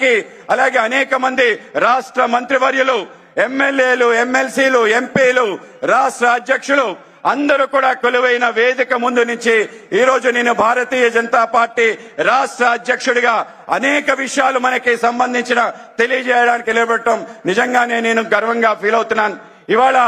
గారికి అలాగే అనేక మంది రాష్ట్ర మంత్రివర్యులు ఎమ్మెల్యేలు ఎమ్మెల్సీలు ఎంపీలు రాష్ట్ర అధ్యక్షులు అందరూ కూడా కొలువైన వేదిక ముందు నుంచి ఈ రోజు నేను భారతీయ జనతా పార్టీ రాష్ట్ర అధ్యక్షుడిగా అనేక విషయాలు మనకి సంబంధించిన తెలియజేయడానికి నిలబెట్టడం నిజంగానే నేను గర్వంగా ఫీల్ అవుతున్నాను. ఇవాళ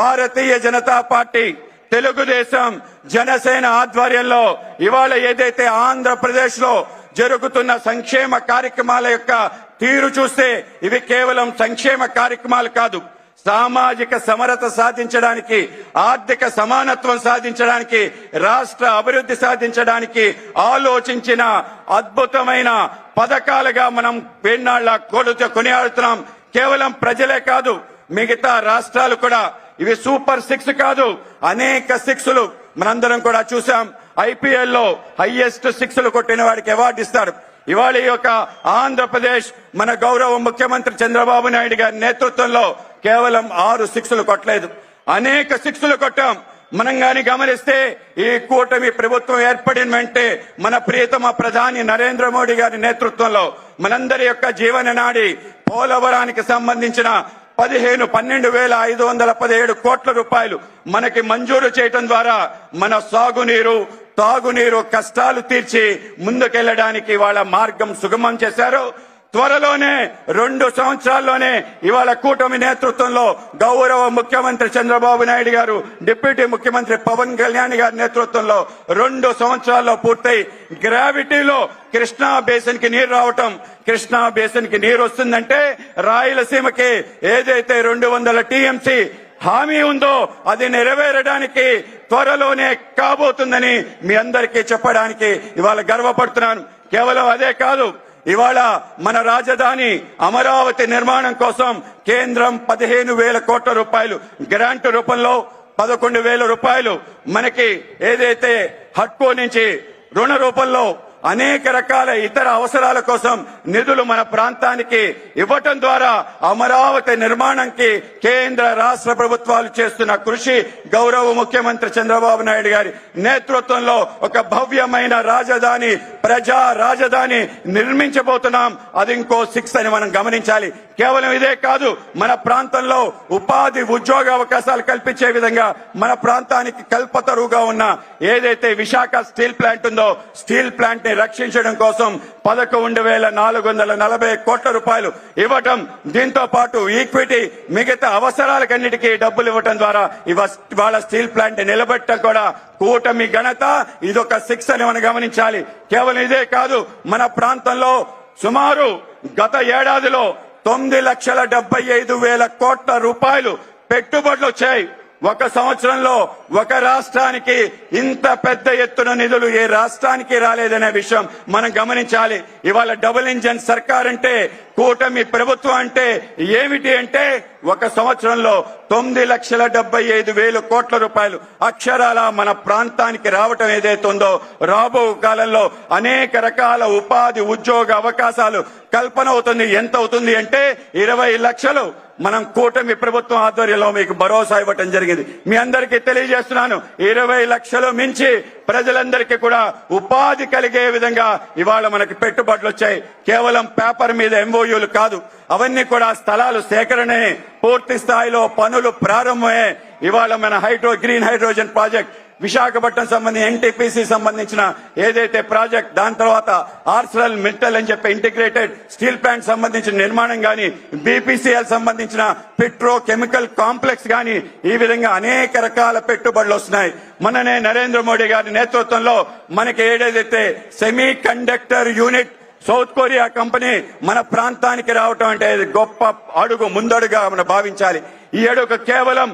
భారతీయ జనతా పార్టీ తెలుగుదేశం జనసేన ఆధ్వర్యంలో ఇవాళ ఏదైతే ఆంధ్రప్రదేశ్లో జరుగుతున్న సంక్షేమ కార్యక్రమాల యొక్క తీరు చూస్తే ఇవి కేవలం సంక్షేమ కార్యక్రమాలు కాదు. సామాజిక సమరత సాధించడానికి ఆర్థిక సమానత్వం సాధించడానికి రాష్ట్ర అభివృద్ధి సాధించడానికి ఆలోచించిన అద్భుతమైన పథకాలుగా మనం పెన్నాళ్ళ కోడుతో కొనియాడుతున్నాం. కేవలం ప్రజలే కాదు మిగతా రాష్ట్రాలు కూడా. ఇవి సూపర్ సిక్స్ కాదు అనేక సిక్స్లు మనందరం కూడా చూసాం ఐపీఎల్లో హైయెస్ట్ సిక్స్లు కొట్టిన వాడికి అవార్డు ఇస్తారు ఇవాళ యొక్క ఆంధ్రప్రదేశ్ మన గౌరవ ముఖ్యమంత్రి చంద్రబాబు నాయుడు గారి నేతృత్వంలో కేవలం ఆరు సిక్స్లు కొట్టలేదు. అనేక సిక్స్లు కొట్టాం. మనం గాని గమనిస్తే ఈ కూటమి ప్రభుత్వం ఏర్పడిన వెంటే మన ప్రియతమ ప్రధాని నరేంద్ర మోడీ గారి నేతృత్వంలో మనందరి యొక్క జీవన నాడి పోలవరానికి సంబంధించిన పదిహేను పన్నెండు వేల ఐదు వందల పదిహేడు కోట్ల రూపాయలు మనకి మంజూరు చేయటం ద్వారా మన సాగునీరు తాగునీరు కష్టాలు తీర్చి ముందుకెళ్ళడానికి వాళ్ళ మార్గం సుగమం చేశారు. త్వరలోనే రెండు సంవత్సరాల్లోనే ఇవాళ కూటమి నేతృత్వంలో గౌరవ ముఖ్యమంత్రి చంద్రబాబు నాయుడు గారు డిప్యూటీ ముఖ్యమంత్రి పవన్ కళ్యాణ్ గారి నేతృత్వంలో రెండు సంవత్సరాల్లో పూర్తయి గ్రావిటీలో కృష్ణా బేసిన్కి నీరు రావటం కృష్ణా బేసిన్కి నీరు వస్తుందంటే రాయలసీమకి ఏదైతే రెండు వందల టీఎంసీ హామీ ఉందో అది నెరవేరడానికి త్వరలోనే కాబోతుందని మీ అందరికీ చెప్పడానికి ఇవాళ గర్వపడుతున్నాను. కేవలం అదే కాదు ఇవాళ మన రాజధాని అమరావతి నిర్మాణం కోసం కేంద్రం పదిహేను వేల కోట్ల రూపాయలు గ్రాంట్ రూపంలో పదకొండు వేల రూపాయలు మనకి ఏదైతే హట్కో నుంచి రుణ రూపంలో అనేక రకాల ఇతర అవసరాల కోసం నిధులు మన ప్రాంతానికి ఇవ్వటం ద్వారా అమరావతి నిర్మాణంకి కేంద్ర రాష్ట్ర ప్రభుత్వాలు చేస్తున్న కృషి గౌరవ ముఖ్యమంత్రి చంద్రబాబు నాయుడు గారి నేతృత్వంలో ఒక భవ్యమైన రాజధాని ప్రజా రాజధాని నిర్మించబోతున్నాం. అది ఇంకో సిక్స్ అని మనం గమనించాలి. కేవలం ఇదే కాదు మన ప్రాంతంలో ఉపాధి ఉద్యోగ అవకాశాలు కల్పించే విధంగా మన ప్రాంతానికి కల్పతరువుగా ఉన్న ఏదైతే విశాఖ స్టీల్ ప్లాంట్ ఉందో స్టీల్ ప్లాంట్ని రక్షించడం కోసం పదకొండు వేల నాలుగు వందల నలభై కోట్ల రూపాయలు ఇవ్వటం దీంతో పాటు ఈక్విటీ మిగతా అవసరాలకన్నిటికీ డబ్బులు ఇవ్వటం ద్వారా ఇవ- ఇవాళ స్టీల్ ప్లాంట్ నిలబెట్టడం కూడా కూటమి ఘనత. ఇదొక సిక్స్ అని మనం గమనించాలి. కేవలం ఇదే కాదు మన ప్రాంతంలో సుమారు గత ఏడాదిలో తొమ్మిది లక్షల డెబ్బై ఐదు వేల కోట్ల రూపాయలు పెట్టుబడులు వచ్చాయి. ఒక సంవత్సరంలో ఒక రాష్ట్రానికి ఇంత పెద్ద ఎత్తున నిధులు ఏ రాష్ట్రానికి రాలేదనే విషయం మనం గమనించాలి. ఇవాళ డబుల్ ఇంజన్ సర్కార్ అంటే కూటమి ప్రభుత్వం అంటే ఏమిటి అంటే ఒక సంవత్సరంలో తొమ్మిది లక్షల డెబ్బై ఐదు వేలు కోట్ల రూపాయలు అక్షరాల మన ప్రాంతానికి రావటం ఏదైతే ఉందో రాబో కాలంలో అనేక రకాల ఉపాధి ఉద్యోగ అవకాశాలు కల్పన అవుతుంది. ఎంత అవుతుంది అంటే ఇరవై లక్షలు మనం కూటమి ప్రభుత్వం ఆధ్వర్యంలో మీకు భరోసా ఇవ్వటం జరిగింది. మీ అందరికీ తెలియజేస్తున్నాను. ఇరవై లక్షలు మించి ప్రజలందరికీ కూడా ఉపాధి కలిగే విధంగా ఇవాళ మనకి పెట్టుబడులు వచ్చాయి. కేవలం పేపర్ మీద ఎంఓయూలు కాదు. అవన్నీ కూడా స్థలాలు సేకరణే పూర్తి స్థాయిలో పనులు ప్రారంభమే ఇవాళ మన hydro green hydrogen project Visakhapatnam సంబంధించి ఎన్టీపీసీ సంబంధించిన ఏదైతే ప్రాజెక్ట్ దాని తర్వాత ఆర్సరల్ మిట్టల్ అని చెప్పి ఇంటిగ్రేటెడ్ స్టీల్ ప్లాంట్ సంబంధించిన నిర్మాణం గాని బీపీసీఎల్ సంబంధించిన పెట్రో కెమికల్ కాంప్లెక్స్ గాని ఈ విధంగా అనేక రకాల పెట్టుబడులు వస్తున్నాయి. మననే నరేంద్ర మోడీ గారి నేతృత్వంలో మనకి ఏదైతే semi conductor unit south Korea company మన ప్రాంతానికి రావటం అంటే గొప్ప అడుగు ముందడుగా మనం భావించాలి. ఈ అడుగు కేవలం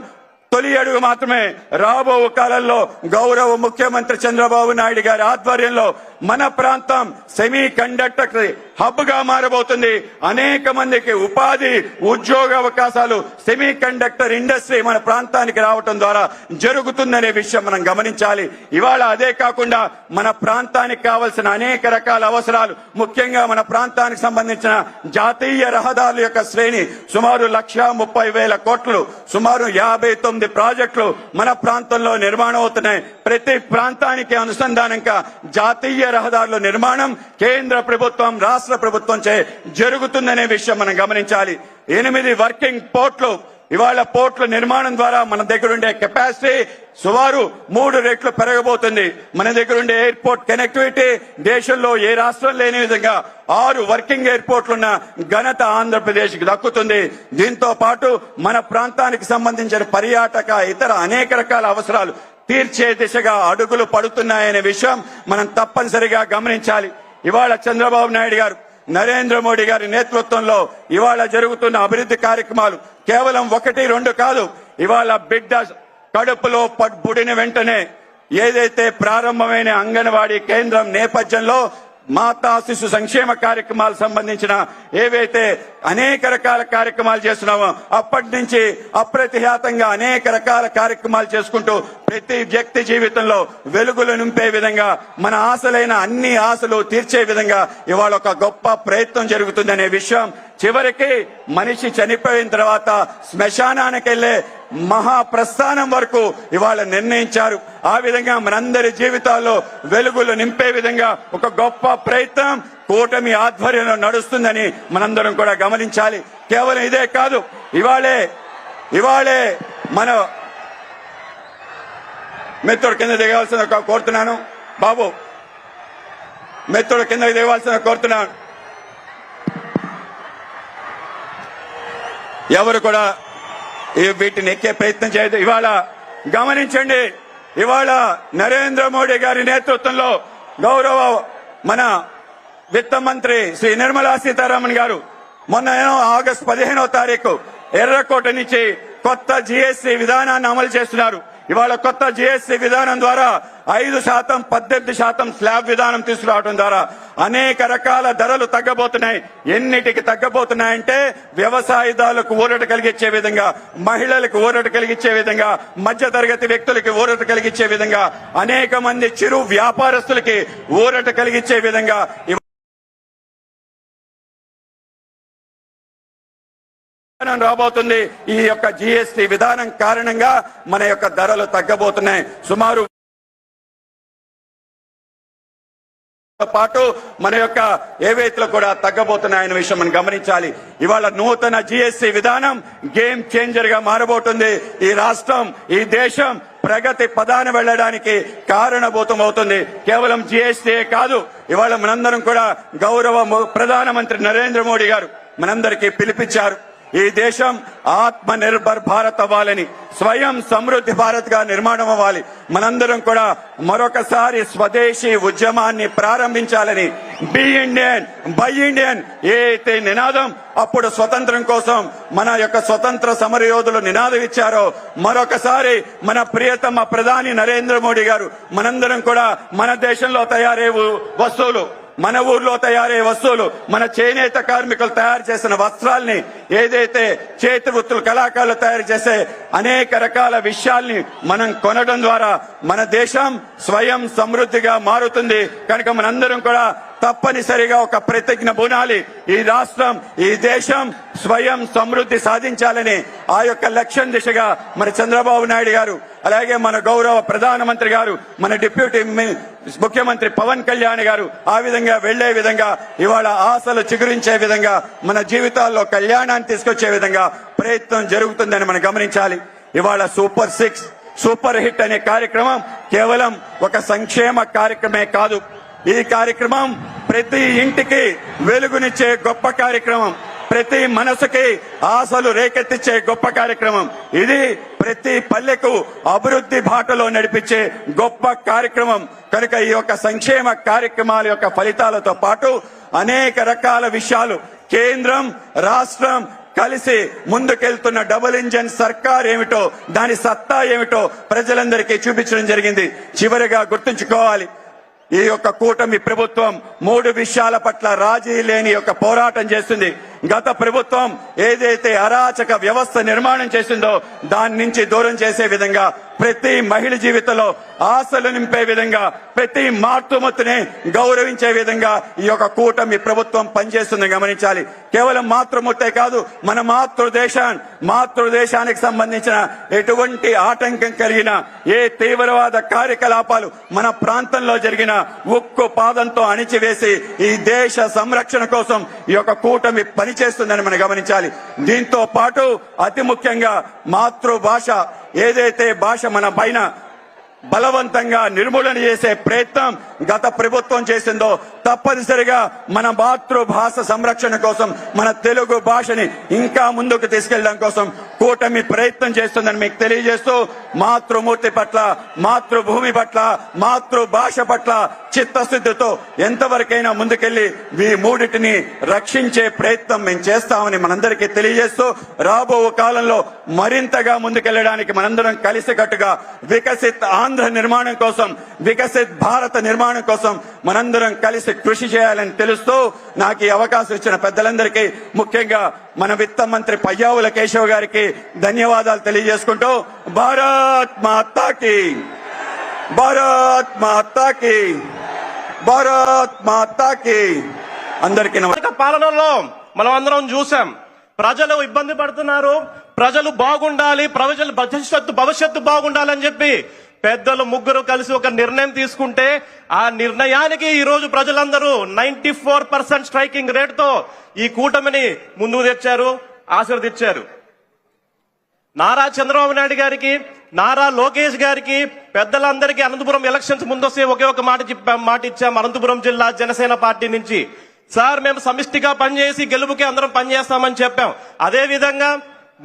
తొలి అడుగు మాత్రమే రాబో కాలంలో గౌరవ ముఖ్యమంత్రి చంద్రబాబు నాయుడు గారి ఆధ్వర్యంలో మన ప్రాంతం సెమీ కండక్టర్ హబ్గా మారబోతుంది. అనేక మందికి ఉపాధి ఉద్యోగ అవకాశాలు సెమీ కండక్టర్ ఇండస్ట్రీ మన ప్రాంతానికి రావటం ద్వారా జరుగుతుందనే విషయం మనం గమనించాలి. ఇవాళ అదే కాకుండా మన ప్రాంతానికి కావలసిన అనేక రకాల అవసరాలు ముఖ్యంగా మన ప్రాంతానికి సంబంధించిన జాతీయ రహదారుల యొక్క శ్రేణి సుమారు లక్ష ముప్పై వేల కోట్లు సుమారు యాభై తొమ్మిది ప్రాజెక్టులు మన ప్రాంతంలో నిర్మాణం అవుతున్నాయి ప్రతి ప్రాంతానికి అనుసంధానంగా జాతీయ జాతీయ రహదారుల నిర్మాణం కేంద్ర ప్రభుత్వం రాష్ట్ర ప్రభుత్వం చే జరుగుతుందనే విషయం మనం గమనించాలి. ఎనిమిది వర్కింగ్ పోర్ట్లు ఇవాళ పోర్ట్ల నిర్మాణం ద్వారా మన దగ్గర ఉండే కెపాసిటీ సుమారు మూడు రెట్లు పెరగబోతుంది. మన దగ్గర ఉండే ఎయిర్పోర్ట్ కనెక్టివిటీ దేశంలో ఏ రాష్ట్రం లేని విధంగా ఆరు వర్కింగ్ ఎయిర్పోర్ట్లున్న ఘనత ఆంధ్రప్రదేశ్కి దక్కుతుంది. దీంతో పాటు మన ప్రాంతానికి సంబంధించిన పర్యాటక ఇతర అనేక రకాల అవసరాలు తీర్చే దిశగా అడుగులు పడుతున్నాయనే విషయం మనం తప్పనిసరిగా గమనించాలి. ఇవాళ చంద్రబాబు నాయుడు గారు నరేంద్ర మోడీ గారి నేతృత్వంలో ఇవాళ జరుగుతున్న అభివృద్ధి కార్యక్రమాలు కేవలం ఒకటి రెండు కాదు. ఇవాళ బిడ్డ కడుపులో పడ్బుడిన వెంటనే ఏదైతే ప్రారంభమైన అంగన్వాడీ కేంద్రం నేపథ్యంలో మాతా శిశు సంక్షేమ కార్యక్రమాలు సంబంధించిన ఏవైతే అనేక రకాల కార్యక్రమాలు చేస్తున్నామో అప్పటి నుంచి అప్రతిహాతంగా అనేక రకాల కార్యక్రమాలు చేసుకుంటూ ప్రతి వ్యక్తి జీవితంలో వెలుగులు నింపే విధంగా మన ఆశలైన అన్ని ఆశలు తీర్చే విధంగా ఇవాళ ఒక గొప్ప ప్రయత్నం జరుగుతుందనే విషయం చివరికి మనిషి చనిపోయిన తర్వాత శ్మశానానికి వెళ్ళే మహా ప్రస్థానం వరకు ఇవాళ నిర్ణయించారు. ఆ విధంగా మనందరి జీవితాల్లో వెలుగులు నింపే విధంగా ఒక గొప్ప ప్రయత్నం కూటమి ఆధ్వర్యంలో నడుస్తుందని మనందరం కూడా గమనించాలి. కేవలం ఇదే కాదు ఇవాళే ఇవాళే మన మిత్రుడు కింద దిగవలసిన కోరుతున్నాను. బాబు మిత్రుడు కింద దిగవలసిన కోరుతున్నాను. ఎవరు కూడా వీటిని ఎక్కే ప్రయత్నం చేయదు. ఇవాళ గమనించండి ఇవాళ నరేంద్ర మోడీ గారి నేతృత్వంలో గౌరవ మన విత్త మంత్రి శ్రీ నిర్మలా సీతారామన్ గారు మొన్న ఆగస్టు పదిహేనో తారీఖు ఎర్రకోట నుంచి కొత్త జిఎస్టి విధానాన్ని అమలు చేస్తున్నారు. ఇవాళ కొత్త జిఎస్టి విధానం ద్వారా ఐదు శాతం పద్దెనిమిది శాతం స్లాబ్ విధానం తీసుకురావడం ద్వారా అనేక రకాల ధరలు తగ్గబోతున్నాయి. ఎన్నిటికి తగ్గబోతున్నాయంటే వ్యవసాయదారులకు ఊరట కలిగించే విధంగా మహిళలకు ఊరట కలిగించే విధంగా మధ్య తరగతి వ్యక్తులకి ఊరట కలిగించే విధంగా అనేక మంది చిరు వ్యాపారస్తులకి ఊరట కలిగించే విధంగా విధానం రాబోతుంది. ఈ యొక్క జిఎస్టి విధానం కారణంగా మన యొక్క ధరలు తగ్గబోతున్నాయి. సుమారు పాటు మన యొక్క ఏవైతులు కూడా తగ్గబోతున్నాయన్న విషయం మనం గమనించాలి. ఇవాళ నూతన జిఎస్టి విధానం గేమ్ చేంజర్గా మారబోతుంది. ఈ రాష్ట్రం ఈ దేశం ప్రగతి పదాన వెళ్ళడానికి కారణభూతం అవుతుంది. కేవలం జిఎస్టీ కాదు ఇవాళ మనందరం కూడా గౌరవ ప్రధానమంత్రి నరేంద్ర మోడీ గారు మనందరికీ పిలిపించారు. ఈ దేశం ఆత్మ నిర్భర్ భారత్ అవ్వాలని స్వయం సమృద్ధి భారత్గా నిర్మాణం అవ్వాలి. మనందరం కూడా మరొకసారి స్వదేశీ ఉద్యమాన్ని ప్రారంభించాలని బి ఇండియన్ బై ఇండియన్ ఏ అయితే నినాదం అప్పుడు స్వతంత్రం కోసం మన యొక్క స్వతంత్ర సమరయోధులు నినాదం ఇచ్చారో మరొకసారి మన ప్రియతమ ప్రధాని నరేంద్ర మోడీ గారు మనందరం కూడా మన దేశంలో తయారే వస్తువులు మన ఊర్లో తయారయ్యే వస్తువులు మన చేనేత కార్మికులు తయారు చేసిన వస్త్రాల్ని ఏదైతే చేతి వృత్తులు కళాకారులు తయారు చేసే అనేక రకాల విషయాల్ని మనం కొనడం ద్వారా మన దేశం స్వయం సమృద్ధిగా మారుతుంది. కనుక మనందరం కూడా తప్పనిసరిగా ఒక ప్రతిజ్ఞ బునాలి. ఈ రాష్ట్రం ఈ దేశం స్వయం సమృద్ధి సాధించాలని ఆ యొక్క లక్ష్యం దిశగా మన చంద్రబాబు నాయుడు గారు అలాగే మన గౌరవ ప్రధానమంత్రి గారు మన డిప్యూటీ ముఖ్యమంత్రి పవన్ కళ్యాణ్ గారు ఆ విధంగా వెళ్ళే విధంగా ఇవాళ ఆశలు చిగురించే విధంగా మన జీవితాల్లో కళ్యాణాన్ని తీసుకొచ్చే విధంగా ప్రయత్నం జరుగుతుందని మనం గమనించాలి. ఇవాళ సూపర్ సిక్స్ సూపర్ హిట్ అనే కార్యక్రమం కేవలం ఒక సంక్షేమ కార్యక్రమే కాదు. ఈ కార్యక్రమం ప్రతి ఇంటికి వెలుగునిచ్చే గొప్ప కార్యక్రమం. ప్రతి మనసుకి ఆశలు రేకెత్తించే గొప్ప కార్యక్రమం. ఇది ప్రతి పల్లెకు అభివృద్ధి బాటలో నడిపించే గొప్ప కార్యక్రమం. కనుక ఈ యొక్క సంక్షేమ కార్యక్రమాల యొక్క ఫలితాలతో పాటు అనేక రకాల విషయాలు కేంద్రం రాష్ట్రం కలిసి ముందుకెళ్తున్న డబుల్ ఇంజన్ సర్కార్ ఏమిటో దాని సత్తా ఏమిటో ప్రజలందరికీ చూపించడం జరిగింది. చివరిగా గుర్తుంచుకోవాలి ఈ యొక్క కూటమి ప్రభుత్వం మూడు విషయాల పట్ల రాజీ లేని యొక్క పోరాటం చేస్తుంది. గత ప్రభుత్వం ఏదైతే అరాచక వ్యవస్థ నిర్మాణం చేసిందో దాని నుంచి దూరం చేసే విధంగా ప్రతి మహిళ జీవితంలో ఆశలు నింపే విధంగా ప్రతి మాతృమూర్తిని గౌరవించే విధంగా ఈ యొక్క కూటమి ప్రభుత్వం పనిచేస్తుంది గమనించాలి. కేవలం మాతృమూర్తే కాదు మన మాతృదేశాన్ మాతృదేశానికి సంబంధించిన ఎటువంటి ఆటంకం కలిగిన ఏ తీవ్రవాద కార్యకలాపాలు మన ప్రాంతంలో జరిగిన ఉక్కు పాదంతో అణిచివేసి ఈ దేశ సంరక్షణ కోసం ఈ యొక్క కూటమి పని పనిచేస్తుందని మనం గమనించాలి. దీంతో పాటు అతి ముఖ్యంగా మాతృభాష ఏదైతే భాష మన పైన బలవంతంగా నిర్మూలన చేసే ప్రయత్నం గత ప్రభుత్వం చేసిందో తప్పనిసరిగా మన మాతృభాష సంరక్షణ కోసం మన తెలుగు భాషని ఇంకా ముందుకు తీసుకెళ్ళడం కోసం కూటమి ప్రయత్నం చేస్తుందని మీకు తెలియజేస్తూ మాతృమూర్తి పట్ల మాతృభూమి పట్ల మాతృభాష పట్ల చిత్తశుద్ధితో ఎంతవరకైనా ముందుకెళ్ళి ఈ మూడిటిని రక్షించే ప్రయత్నం మేము చేస్తామని మనందరికీ తెలియజేస్తూ రాబో కాలంలో మరింతగా ముందుకెళ్ళడానికి మనందరం కలిసికట్టుగా వికసిత్ ఆంధ్ర నిర్మాణం కోసం వికసిత్ భారత నిర్మాణం కోసం మనందరం కలిసి కృషి చేయాలని తెలుస్తూ నాకు ఈ అవకాశం ఇచ్చిన పెద్దలందరికీ ముఖ్యంగా మన విత్త మంత్రి పయ్యావుల కేశవ్ గారికి ధన్యవాదాలు తెలియజేసుకుంటూ భారత్ మాతాకి భారత్ మాతాకి భారత్ మాతాకి అందరికీ పాలనలో మనం అందరం చూసాం ప్రజలు ఇబ్బంది పడుతున్నారు ప్రజలు బాగుండాలి ప్రజలు భవిష్యత్తు భవిష్యత్తు బాగుండాలని చెప్పి పెద్దలు ముగ్గురు కలిసి ఒక నిర్ణయం తీసుకుంటే ఆ నిర్ణయానికి ఈ రోజు ప్రజలందరూ నైన్టీ ఫోర్ పర్సెంట్ స్ట్రైకింగ్ రేట్తో ఈ కూటమిని ముందుకు తెచ్చారు ఆశీర్వదించారు నారా చంద్రబాబు నాయుడు గారికి నారా లోకేష్ గారికి పెద్దలందరికీ అనంతపురం ఎలక్షన్స్ ముందొస్తే ఒకే ఒక మాట చెప్పాం మాట ఇచ్చాం అనంతపురం జిల్లా జనసేన పార్టీ నుంచి. సార్ మేము సమిష్టిగా పనిచేసి గెలుపుకి అందరం పనిచేస్తామని చెప్పాం. అదే విధంగా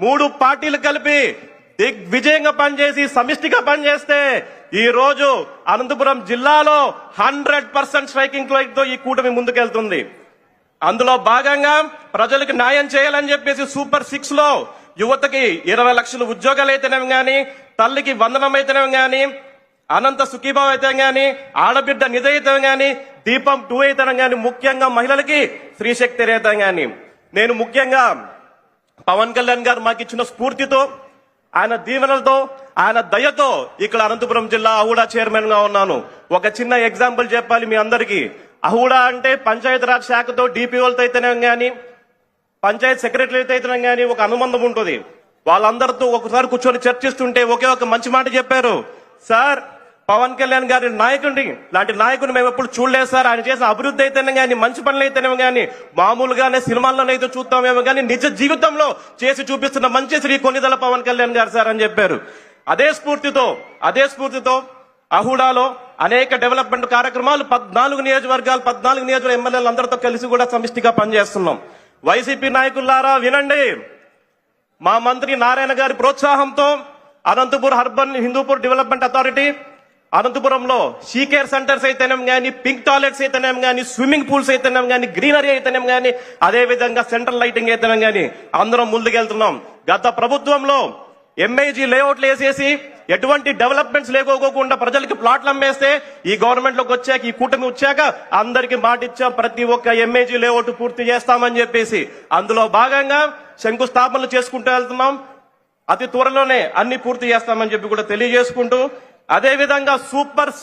మూడు పార్టీలు కలిపి దిగ్విజయంగా పనిచేసి సమిష్టిగా పనిచేస్తే ఈ రోజు అనంతపురం జిల్లాలో హండ్రెడ్ పర్సెంట్ స్ట్రైకింగ్తో ఈ కూటమి ముందుకెళ్తుంది. అందులో భాగంగా ప్రజలకు న్యాయం చేయాలని చెప్పేసి సూపర్ సిక్స్లో యువతకి ఇరవై లక్షల ఉద్యోగాలు అయితేనేమి కానీ తల్లికి వందనం అయితేనేమి కానీ అనంత సుఖీభావం అయితే కానీ ఆడబిడ్డ నిధి అయితే కానీ దీపం టూ అయితే కానీ ముఖ్యంగా మహిళలకి స్త్రీశక్తి అయితే కానీ నేను ముఖ్యంగా పవన్ కళ్యాణ్ గారు మాకు ఇచ్చిన స్ఫూర్తితో ఆయన దీవెనలతో ఆయన దయతో ఇక్కడ అనంతపురం జిల్లా అహూడా చైర్మన్గా ఉన్నాను. ఒక చిన్న ఎగ్జాంపుల్ చెప్పాలి మీ అందరికీ. అహూడా అంటే పంచాయతీరాజ్ శాఖతో డిపిఓలతో అయితేనే కానీ పంచాయత్ సెక్రటరీతో అయితేనే కానీ ఒక అనుబంధం ఉంటుంది. వాళ్ళందరితో ఒకసారి కూర్చొని చర్చిస్తుంటే ఒకే ఒక మంచి మాట చెప్పారు. సార్ పవన్ కళ్యాణ్ గారి నాయకుడి లాంటి నాయకుని మేము ఎప్పుడు చూడలేదు సార్. ఆయన చేసిన అభివృద్ధి అయితేనే కానీ మంచి పనులు అయితేనేమో కానీ మామూలుగానే సినిమాల్లోనైతే చూస్తామేమో కానీ నిజ జీవితంలో చేసి చూపిస్తున్న మంచి శ్రీ కొన్నిదల పవన్ కళ్యాణ్ గారు సార్ అని చెప్పారు. అదే స్ఫూర్తితో అదే స్ఫూర్తితో అహుడాలో అనేక డెవలప్మెంట్ కార్యక్రమాలు పద్నాలుగు నియోజకవర్గాలు పద్నాలుగు నియోజకవర్గ ఎమ్మెల్యేలు అందరితో కలిసి కూడా సమిష్టిగా పనిచేస్తున్నాం. వైసీపీ నాయకులారా వినండి. మా మంత్రి నారాయణ గారి ప్రోత్సాహంతో Anantapur urban Hindupur development authority అనంతపురంలో షీకేర్ సెంటర్స్ అయితేనేం కానీ పింక్ టాయిలెట్స్ అయితేనేం కానీ స్విమ్మింగ్ పూల్స్ అయితేనేం కానీ గ్రీనరీ అయితేనేం కానీ అదే విధంగా సెంట్రల్ లైటింగ్ అయితేనేం కానీ అందరం ముందుకెళ్తున్నాం. గత ప్రభుత్వంలో ఎంఐజీ లేఅవుట్లు వేసేసి ఎటువంటి డెవలప్మెంట్స్ లేకోకుండా ప్రజలకి ప్లాట్లు అమ్మేస్తే ఈ గవర్నమెంట్లోకి వచ్చాక ఈ కూటమి వచ్చాక అందరికి మాట ఇచ్చాం ప్రతి ఒక్క ఎంఏజీ లేఅవుట్ పూర్తి చేస్తామని చెప్పేసి. అందులో భాగంగా శంకుస్థాపనలు చేసుకుంటూ వెళ్తున్నాం. అతి త్వరలోనే అన్ని పూర్తి చేస్తామని చెప్పి కూడా తెలియజేసుకుంటూ అదేవిధంగా సూపర్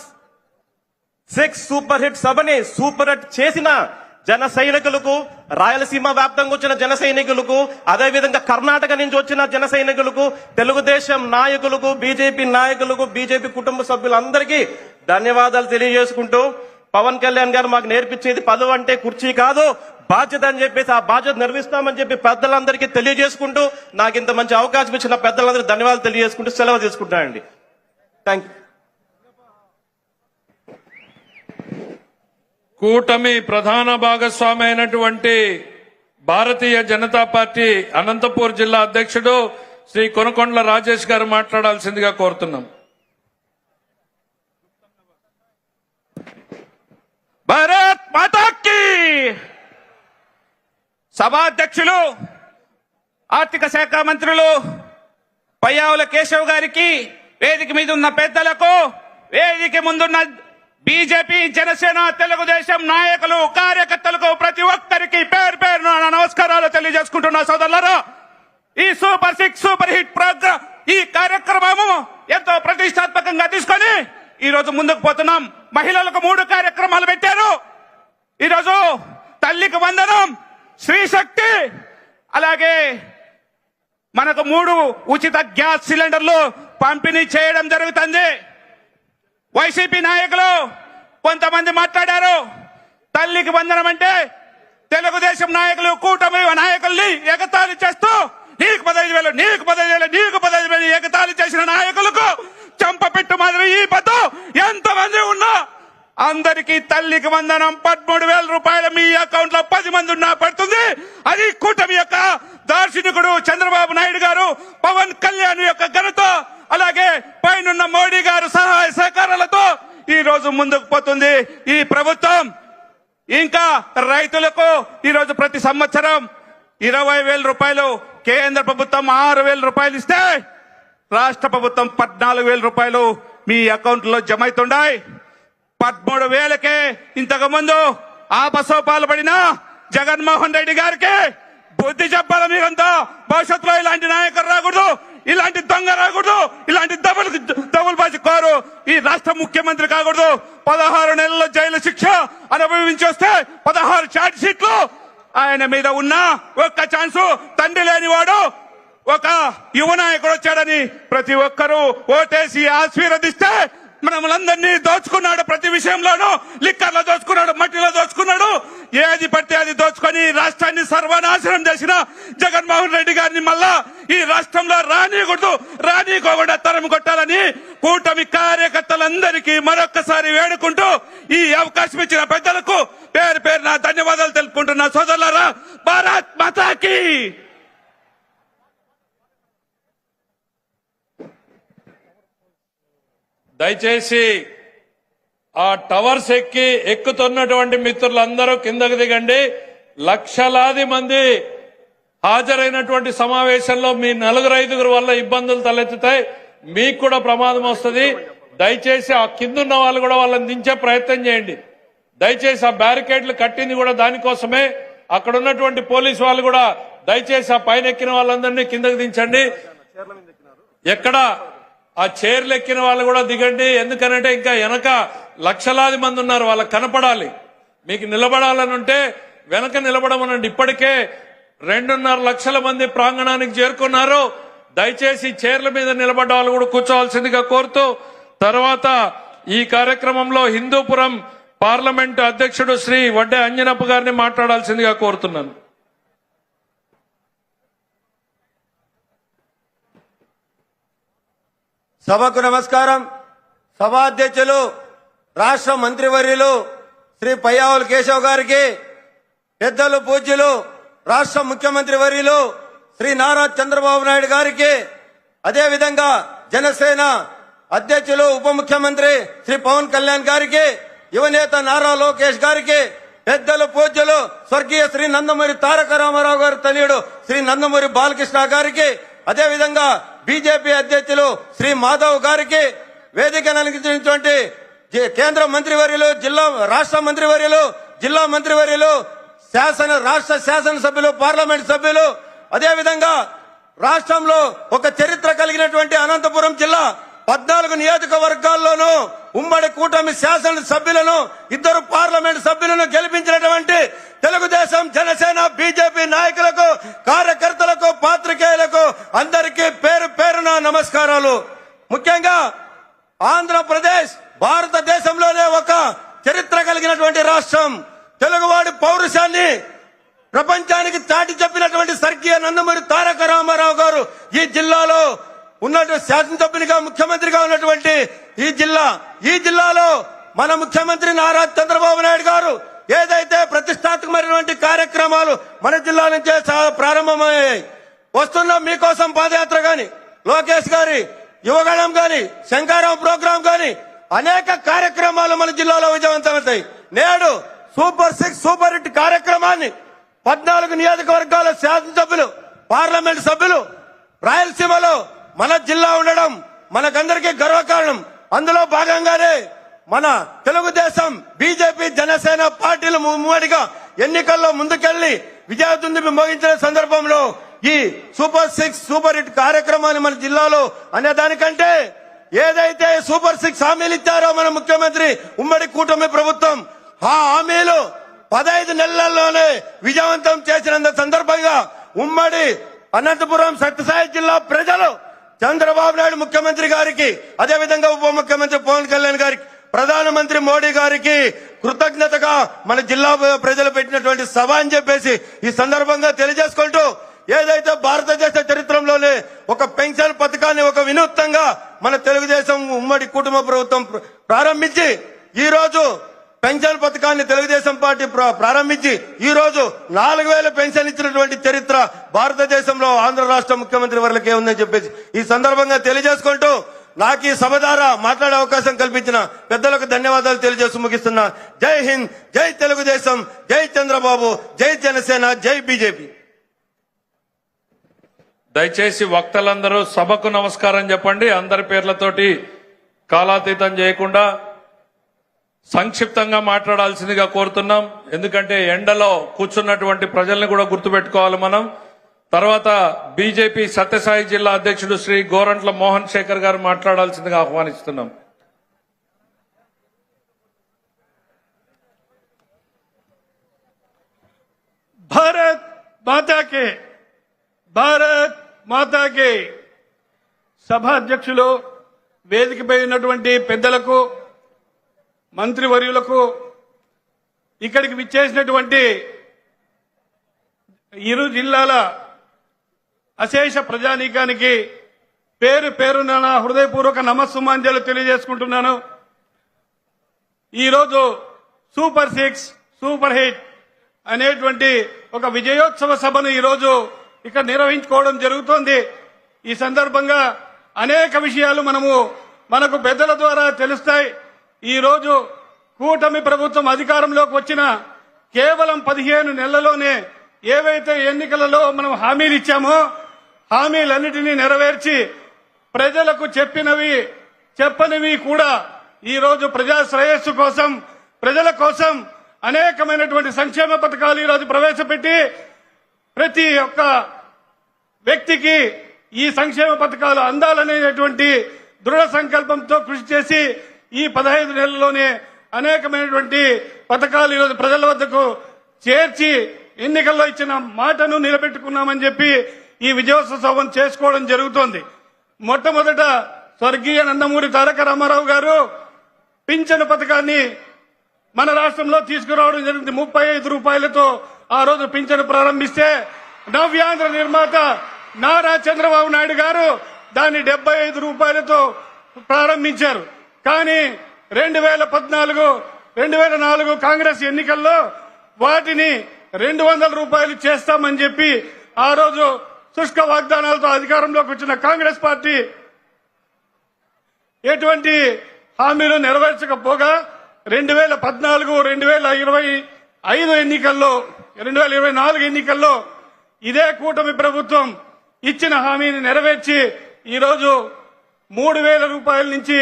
సిక్స్ సూపర్ హిట్ సభని సూపర్ హిట్ చేసిన జన సైనికులకు రాయలసీమ వ్యాప్తంగా వచ్చిన జన సైనికులకు అదేవిధంగా కర్ణాటక నుంచి వచ్చిన జన సైనికులకు తెలుగుదేశం నాయకులకు బీజేపీ నాయకులకు బీజేపీ కుటుంబ సభ్యులందరికీ ధన్యవాదాలు తెలియజేసుకుంటూ పవన్ కళ్యాణ్ గారు మాకు నేర్పించేది పదవి అంటే కుర్చీ కాదు బాధ్యత అని చెప్పేసి ఆ బాధ్యత నిర్వహిస్తామని చెప్పి పెద్దలందరికీ తెలియజేసుకుంటూ నాకు ఇంత మంచి అవకాశం ఇచ్చిన పెద్దలందరికీ ధన్యవాదాలు తెలియజేసుకుంటూ సెలవు తీసుకుంటానండి థ్యాంక్ యూ కూటమి ప్రధాన భాగస్వామి అయినటువంటి భారతీయ జనతా పార్టీ అనంతపూర్ జిల్లా అధ్యక్షుడు శ్రీ కొనకొండ్ల రాజేష్ గారు మాట్లాడాల్సిందిగా కోరుతున్నాం. భారత్ మాతాకి సభాధ్యక్షులు ఆర్థిక శాఖ మంత్రులు పయ్యావుల కేశవ్ గారికి వేదిక మీద ఉన్న పెద్దలకు వేదిక ముందున్న బీజేపీ జనసేన తెలుగుదేశం నాయకులు కార్యకర్తలకు ప్రతి ఒక్కరికి పేరు పేరు నమస్కారాలు తెలియజేసుకుంటున్నా సోదరులారా. ఈ super six super hit program ఈ కార్యక్రమము ఎంతో ప్రతిష్టాత్మకంగా తీసుకొని ఈ రోజు ముందుకు పోతున్నాం. మహిళలకు మూడు కార్యక్రమాలు పెట్టారు. ఈరోజు తల్లికి వందనం స్త్రీ శక్తి అలాగే మనకు మూడు ఉచిత గ్యాస్ సిలిండర్లు పంపిణీ చేయడం జరుగుతుంది. వైసీపీ నాయకులు కొంతమంది మాట్లాడారు. తల్లికి వందనం అంటే తెలుగుదేశం నాయకులు కూటమి నాయకుల్ని ఎగతాళి చేస్తూ నీకు పదహైదు వేలు నీకు పదహైదు వేలు నీకు పదహైదు వేలు ఎగతాళి చేసిన నాయకులకు చంపపెట్టు మాదిరి ఈ పద్దు ఎంతమంది ఉన్నా అందరికీ తల్లికి వందనం పదమూడు వేల రూపాయలు మీ అకౌంట్లో పది మంది ఉన్నా పడుతుంది. అది కూటమి యొక్క దార్శనికుడు చంద్రబాబు నాయుడు గారు పవన్ కళ్యాణ్ యొక్క ఘనత అలాగే పైనున్న మోడీ గారు సహాయ సహకారాలతో ఈ రోజు ముందుకు పోతుంది ఈ ప్రభుత్వం. ఇంకా రైతులకు ఈరోజు ప్రతి సంవత్సరం ఇరవై వేల రూపాయలు కేంద్ర ప్రభుత్వం ఆరు వేల రూపాయలు ఇస్తే రాష్ట్ర ప్రభుత్వం పద్నాలుగు వేల రూపాయలు మీ అకౌంట్లో జమ అవుతుండాయి. పదమూడు వేలకే ఇంతకు ముందు ఆపసోపాలు పడిన జగన్మోహన్ రెడ్డి గారికి బుద్ధి చెప్పాలి మీరంతా. భవిష్యత్తులో ఇలాంటి నాయకులు రాకూడదు ఇలాంటి దొంగ రాకూడదు ఇలాంటి డబుల్ డబుల్ బాజీ కోరు ఈ రాష్ట్ర ముఖ్యమంత్రి కాకూడదు. పదహారు నెలల జైలు శిక్ష అనుభవించి వస్తే పదహారు ఛార్జ్ షీట్లు ఆయన మీద ఉన్న ఒక్క ఛాన్సు తండ్రి లేనివాడు ఒక యువ నాయకుడు వచ్చాడని ప్రతి ఒక్కరూ ఓటేసి ఆశీర్వదిస్తే మనములందరినీ దోచుకున్నాడు ప్రతి విషయంలోనూ. లిక్కర్లో దోచుకున్నాడు మట్టిలో దోచుకున్నాడు. ఏది పడితే అది దోచుకొని ఈ రాష్ట్రాన్ని సర్వనాశనం చేసిన జగన్మోహన్ రెడ్డి గారిని మళ్ళా ఈ రాష్ట్రంలో రానియకూడదు రానికోకుండా తరం కొట్టాలని కూటమి కార్యకర్తలందరికీ మరొక్కసారి వేడుకుంటూ ఈ అవకాశం ఇచ్చిన పెద్దలకు పేరు పేరు నా ధన్యవాదాలు తెలుపుకుంటున్నా సోదరులారా. భారత్ మాతాకి! దయచేసి ఆ టవర్స్ ఎక్కి ఎక్కుతున్నటువంటి మిత్రులందరూ కిందకు దిగండి. లక్షలాది మంది హాజరైనటువంటి సమావేశంలో మీ నలుగురు ఐదుగురు వల్ల ఇబ్బందులు తలెత్తుతాయి. మీకు కూడా ప్రమాదం వస్తుంది. దయచేసి ఆ కిందున్న వాళ్ళు కూడా వాళ్ళని దించే ప్రయత్నం చేయండి. దయచేసి ఆ బ్యారికేడ్లు కట్టింది కూడా దానికోసమే. అక్కడ ఉన్నటువంటి పోలీసు వాళ్ళు కూడా దయచేసి ఆ పైన ఎక్కిన వాళ్ళందరినీ కిందకు దించండి. ఎక్కడ ఆ చైర్లు ఎక్కిన వాళ్ళు కూడా దిగండి ఎందుకనంటే ఇంకా వెనక లక్షలాది మంది ఉన్నారు వాళ్ళకి కనపడాలి. మీకు నిలబడాలని ఉంటే వెనక నిలబడమనండి. ఇప్పటికే రెండున్నర లక్షల మంది ప్రాంగణానికి చేరుకున్నారు. దయచేసి చైర్ల మీద నిలబడ్డ వాళ్ళు కూడా కూర్చోవాల్సిందిగా కోరుతూ తర్వాత ఈ కార్యక్రమంలో హిందూపురం పార్లమెంటు అధ్యక్షుడు శ్రీ వడ్డే అంజనప్ప గారిని మాట్లాడాల్సిందిగా కోరుతున్నాను. సభకు నమస్కారం. సభాధ్యక్షులు రాష్ట్ర మంత్రివర్యులు శ్రీ పయ్యావుల కేశవ్ గారికి పెద్దలు పూజ్యులు రాష్ట్ర ముఖ్యమంత్రి వర్యులు శ్రీ నారా చంద్రబాబు నాయుడు గారికి అదేవిధంగా జనసేన అధ్యక్షులు ఉప ముఖ్యమంత్రి శ్రీ పవన్ కళ్యాణ్ గారికి యువనేత నారా లోకేష్ గారికి పెద్దలు పూజ్యులు స్వర్గీయ శ్రీ నందమూరి తారక రామారావు గారి తల్లియుడు శ్రీ నందమూరి బాలకృష్ణ గారికి అదేవిధంగా బీజేపీ అధ్యక్షులు శ్రీ మాధవ్ గారికి వేదిక అలంకరించినటువంటి కేంద్ర కేంద్ర మంత్రివర్యులు జిల్లా రాష్ట్ర మంత్రివర్యులు జిల్లా మంత్రివర్యులు శాసన రాష్ట్ర శాసనసభ్యులు పార్లమెంట్ సభ్యులు అదేవిధంగా రాష్ట్రంలో ఒక చరిత్ర కలిగినటువంటి అనంతపురం జిల్లా పద్నాలుగు నియోజకవర్గాల్లోనూ ఉమ్మడి కూటమి శాసన సభ్యులను ఇద్దరు పార్లమెంట్ సభ్యులను గెలిపించినటువంటి తెలుగుదేశం జనసేన బీజేపీ నాయకులకు కార్యకర్తలకు పాత్రికేయులకు అందరికీ పేరు పేరున నమస్కారాలు. ముఖ్యంగా ఆంధ్రప్రదేశ్ భారతదేశంలోనే ఒక చరిత్ర కలిగినటువంటి రాష్ట్రం. తెలుగువాడి పౌరుషాన్ని ప్రపంచానికి చాటి చెప్పినటువంటి స్వర్గీయ నందమూరి తారక రామారావు గారు ఈ జిల్లాలో ఉన్నటువంటి శాసనసభ్యునిగా ముఖ్యమంత్రిగా ఉన్నటువంటి ఈ జిల్లా ఈ జిల్లాలో మన ముఖ్యమంత్రి నారా చంద్రబాబు నాయుడు గారు ఏదైతే ప్రతిష్టాత్మకమైనటువంటి కార్యక్రమాలు మన జిల్లా నుంచే సా- ప్రారంభమయ్యాయి. వస్తున్న మీకోసం పాదయాత్ర గాని లోకేష్ గారి యువగణం గాని శంకారాం ప్రోగ్రాం గాని అనేక కార్యక్రమాలు మన జిల్లాలో విజయవంతమవుతాయి. నేడు సూపర్ సిక్స్ సూపర్ హిట్ కార్యక్రమాన్ని పద్నాలుగు నియోజకవర్గాల శాసనసభ్యులు పార్లమెంట్ సభ్యులు రాయలసీమలో మన జిల్లా ఉండడం మనకందరికీ గర్వకారణం. అందులో భాగంగానే మన తెలుగుదేశం బీజేపీ జనసేన పార్టీలు ముమ్మడిగా ఎన్నికల్లో ముందుకెళ్ళి విజయదుంది మోగించిన సందర్భంలో ఈ సూపర్ సిక్స్ సూపర్ హిట్ కార్యక్రమాన్ని మన జిల్లాలో అనే దానికంటే ఏదైతే సూపర్ సిక్స్ హామీలు ఇచ్చారో మన ముఖ్యమంత్రి ఉమ్మడి కూటమి ప్రభుత్వం ఆ హామీలు పదహైదు నెలల్లోనే విజయవంతం చేసిన సందర్భంగా ఉమ్మడి అనంతపురం సత్యసాయి జిల్లా ప్రజలు చంద్రబాబు నాయుడు ముఖ్యమంత్రి గారికి అదేవిధంగా ఉప ముఖ్యమంత్రి పవన్ కళ్యాణ్ గారికి ప్రధానమంత్రి మోడీ గారికి కృతజ్ఞతగా మన జిల్లా ప్రజలు పెట్టినటువంటి సభ అని చెప్పేసి ఈ సందర్భంగా తెలియజేసుకుంటూ ఏదైతే భారతదేశ చరిత్రలోనే ఒక పెన్షన్ పథకాన్ని ఒక వినూత్నంగా మన తెలుగుదేశం ఉమ్మడి కుటుంబ ప్రభుత్వం ప్రారంభించి ఈ రోజు పెన్షన్ పథకాన్ని తెలుగుదేశం పార్టీ ప్ర- ప్రారంభించి ఈ రోజు నాలుగు వేల పెన్షన్ ఇచ్చినటువంటి చరిత్ర భారతదేశంలో ఆంధ్ర రాష్ట్ర ముఖ్యమంత్రి వర్లకే ఉందని చెప్పేసి ఈ సందర్భంగా తెలియజేసుకుంటూ నాకు ఈ సభ ద్వారా మాట్లాడే అవకాశం కల్పించిన పెద్దలకు ధన్యవాదాలు తెలియజేస్తూ ముగిస్తున్నా. జై హింద్ జై తెలుగుదేశం జై చంద్రబాబు జై జనసేన జై బీజేపీ. దయచేసి వక్తలందరూ సభకు నమస్కారం చెప్పండి. అందరి పేర్లతోటి కాలాతీతం చేయకుండా సంక్షిప్తంగా మాట్లాడాల్సిందిగా కోరుతున్నాం. ఎందుకంటే ఎండలో కూర్చున్నటువంటి ప్రజల్ని కూడా గుర్తుపెట్టుకోవాలి మనం. తర్వాత బీజేపీ సత్యసాయి జిల్లా అధ్యక్షుడు శ్రీ గోరంట్ల మోహన్ శేఖర్ గారు మాట్లాడాల్సిందిగా ఆహ్వానిస్తున్నాం. భారత్ మాతాకే భారత్ మాతాకే. సభ అధ్యక్షులు వేదికపై ఉన్నటువంటి పెద్దలకు మంత్రివర్యులకు ఇక్కడికి విచ్చేసినటువంటి ఇరు జిల్లాల అశేష ప్రజానీకానికి పేరు పేరున నా హృదయపూర్వక నమస్సుమాంజలు తెలియజేసుకుంటున్నాను. ఈరోజు సూపర్ సిక్స్ సూపర్ హిట్ అనేటువంటి ఒక విజయోత్సవ సభను ఈరోజు ఇక్కడ నిర్వహించుకోవడం జరుగుతోంది. ఈ సందర్భంగా అనేక విషయాలు మనము మనకు పెద్దల ద్వారా తెలుస్తాయి. ఈరోజు కూటమి ప్రభుత్వం అధికారంలోకి వచ్చిన కేవలం పదిహేను నెలల్లోనే ఏవైతే ఎన్నికలలో మనం హామీలు ఇచ్చామో హామీలన్నిటినీ నెరవేర్చి ప్రజలకు చెప్పినవి చెప్పనివి కూడా ఈరోజు ప్రజా శ్రేయస్సు కోసం ప్రజల కోసం అనేకమైనటువంటి సంక్షేమ పథకాలు ఈ రోజు ప్రవేశపెట్టి ప్రతి ఒక్క వ్యక్తికి ఈ సంక్షేమ పథకాలు అందాలనేటువంటి దృఢ సంకల్పంతో కృషి చేసి ఈ పదహైదు నెలల్లోనే అనేకమైనటువంటి పథకాలు ఈరోజు ప్రజల వద్దకు చేర్చి ఎన్నికల్లో ఇచ్చిన మాటను నిలబెట్టుకున్నామని చెప్పి ఈ విజయోత్సవం చేసుకోవడం జరుగుతోంది. మొట్టమొదట స్వర్గీయ నందమూరి తారక రామారావు గారు పింఛను పథకాన్ని మన రాష్ట్రంలో తీసుకురావడం జరిగింది. ముప్పై ఐదు రూపాయలతో ఆ రోజు పింఛను ప్రారంభిస్తే నవ్యాంధ్ర నిర్మాత నారా చంద్రబాబు నాయుడు గారు దాన్ని డెబ్బై ఐదు రూపాయలతో ప్రారంభించారు. కానీ రెండు వేల పద్నాలుగు రెండు వేల నాలుగు కాంగ్రెస్ ఎన్నికల్లో వాటిని రెండు వందల రూపాయలు చేస్తామని చెప్పి ఆ రోజు శుష్క వాగ్దానాలతో అధికారంలోకి వచ్చిన కాంగ్రెస్ పార్టీ ఎటువంటి హామీలు నెరవేర్చకపోగా రెండు వేల పద్నాలుగు రెండు వేల ఇరవై ఐదు ఎన్నికల్లో రెండు వేల ఇరవై నాలుగు ఎన్నికల్లో ఇదే కూటమి ప్రభుత్వం ఇచ్చిన హామీని నెరవేర్చి ఈరోజు మూడు వేల రూపాయల నుంచి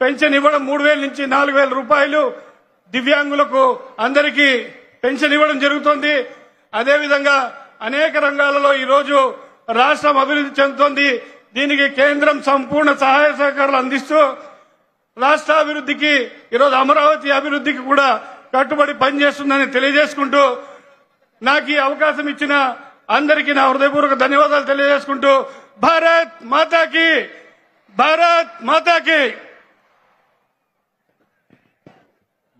పెన్షన్ ఇవ్వడం మూడు వేల నుంచి నాలుగు వేల రూపాయలు దివ్యాంగులకు అందరికీ పెన్షన్ ఇవ్వడం జరుగుతోంది. అదేవిధంగా అనేక రంగాలలో ఈరోజు రాష్ట్రం అభివృద్ధి చెందుతోంది. దీనికి కేంద్రం సంపూర్ణ సహాయ సహకారాలు అందిస్తూ రాష్ట్ర అభివృద్ధికి ఈరోజు అమరావతి అభివృద్ధికి కూడా కట్టుబడి పనిచేస్తుందని తెలియజేసుకుంటూ నాకు ఈ అవకాశం ఇచ్చిన అందరికీ నా హృదయపూర్వక ధన్యవాదాలు తెలియజేసుకుంటూ భారత్ మాతాకి భారత్ మాతాకి.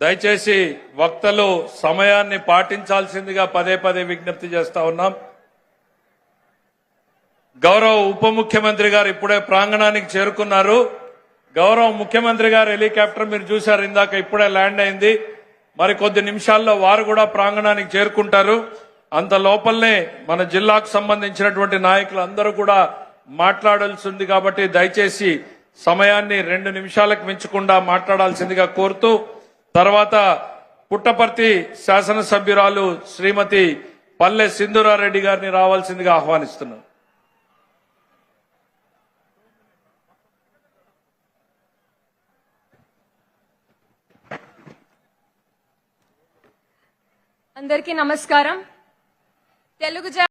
దయచేసి వక్తలు సమయాన్ని పాటించాల్సిందిగా పదే పదే విజ్ఞప్తి చేస్తా ఉన్నాం. గౌరవ ఉప ముఖ్యమంత్రి గారు ఇప్పుడే ప్రాంగణానికి చేరుకున్నారు. గౌరవ ముఖ్యమంత్రి గారు హెలికాప్టర్ మీరు చూశారు ఇందాక ఇప్పుడే ల్యాండ్ అయింది. మరి కొద్ది నిమిషాల్లో వారు కూడా ప్రాంగణానికి చేరుకుంటారు. అంత లోపలనే మన జిల్లాకు సంబంధించినటువంటి నాయకులు అందరూ కూడా మాట్లాడాల్సి ఉంది కాబట్టి దయచేసి సమయాన్ని రెండు నిమిషాలకు మించకుండా మాట్లాడాల్సిందిగా కోరుతూ తర్వాత పుట్టపర్తి శాసనసభ్యురాలు శ్రీమతి పల్లె సింధురారెడ్డి గారిని రావాల్సిందిగా ఆహ్వానిస్తున్నాను అందరికీ నమస్కారం. తెలుగు జా